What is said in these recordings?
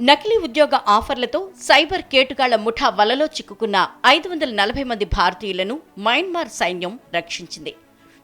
నకిలీ ఉద్యోగ ఆఫర్లతో సైబర్ కేటుగాళ్ళ ముఠా వలలో చిక్కుకున్న ఐదు వందల నలభై మంది భారతీయులను మయన్మార్ సైన్యం రక్షించింది.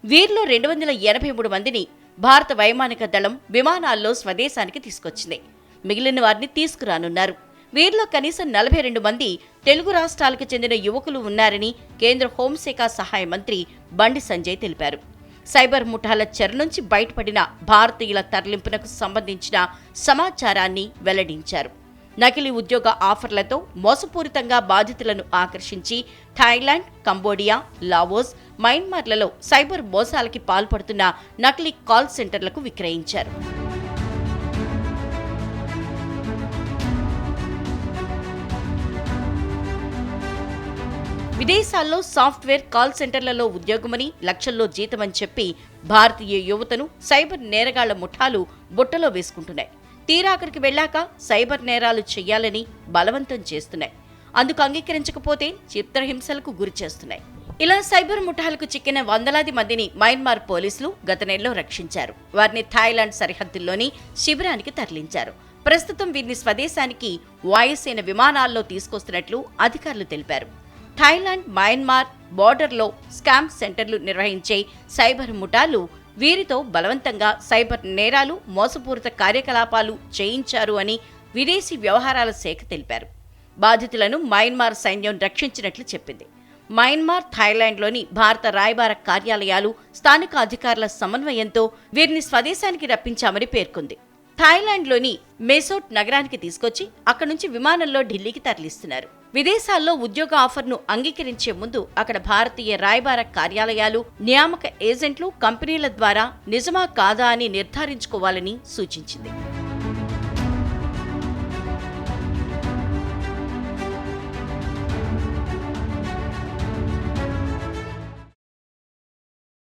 వీరిలో రెండు వందల ఎనభై మూడు మందిని భారత వైమానిక దళం విమానాల్లో స్వదేశానికి తీసుకొచ్చింది. మిగిలిన వారిని తీసుకురానున్నారు. వీరిలో కనీసం నలభై రెండు మంది తెలుగు రాష్ట్రాలకు చెందిన యువకులు ఉన్నారని కేంద్ర హోంశాఖ సహాయ మంత్రి బండి సంజయ్ తెలిపారు. సైబర్ ముఠాల చెర నుంచి బయటపడిన భారతీయుల తరలింపునకు సంబంధించిన సమాచారాన్ని వెల్లడించారు. నకిలీ ఉద్యోగ ఆఫర్లతో మోసపూరితంగా బాధితులను ఆకర్షించి థాయిలాండ్ కంబోడియా లావోస్ మయన్మార్లలో సైబర్ మోసాలకి పాల్పడుతున్న నకిలీ కాల్ సెంటర్లకు విక్రయించారు. విదేశాల్లో సాఫ్ట్వేర్ కాల్ సెంటర్లలో ఉద్యోగమని లక్షల్లో జీతమని చెప్పి భారతీయ యువతను సైబర్ నేరగాళ్ళ ముఠాలు బుట్టలో వేసుకుంటున్నాయి. తీరా అక్కడికి వెళ్ళాక సైబర్ నేరాలు చేయాలని బలవంతం చేస్తున్నాయి. అందుకు అంగీకరించకపోతే చిత్రహింసలకు గురి చేస్తున్నాయి. ఇలా సైబర్ ముఠాలకు చిక్కిన వందలాది మందిని మయన్మార్ పోలీసులు గత నెలలో రక్షించారు. వారిని థాయిలాండ్ సరిహద్దుల్లోని శిబిరానికి తరలించారు. ప్రస్తుతం వీరిని స్వదేశానికి వాయుసేన విమానాల్లో తీసుకొస్తున్నట్లు అధికారులు తెలిపారు. థాయిలాండ్ మయన్మార్ బోర్డర్లో స్కామ్ సెంటర్లు నిర్వహించే సైబర్ ముఠాలు వీరితో బలవంతంగా సైబర్ నేరాలు మోసపూరిత కార్యకలాపాలు చేయించారు అని విదేశీ వ్యవహారాల శాఖ తెలిపారు. బాధితులను మయన్మార్ సైన్యం రక్షించినట్లు చెప్పింది. మయన్మార్ థాయిలాండ్లోని భారత రాయబార కార్యాలయాలు స్థానిక అధికారుల సమన్వయంతో వీరిని స్వదేశానికి రప్పించామని పేర్కొంది. థాయిలాండ్లోని మెసోట్ నగరానికి తీసుకొచ్చి అక్కడి నుంచి విమానంలో ఢిల్లీకి తరలిస్తున్నారు. విదేశాల్లో ఉద్యోగ ఆఫర్ను అంగీకరించే ముందు అక్కడ భారతీయ రాయబార కార్యాలయాలు నియామక ఏజెంట్లు కంపెనీల ద్వారా నిజమా కాదా అని నిర్ధారించుకోవాలని సూచించింది.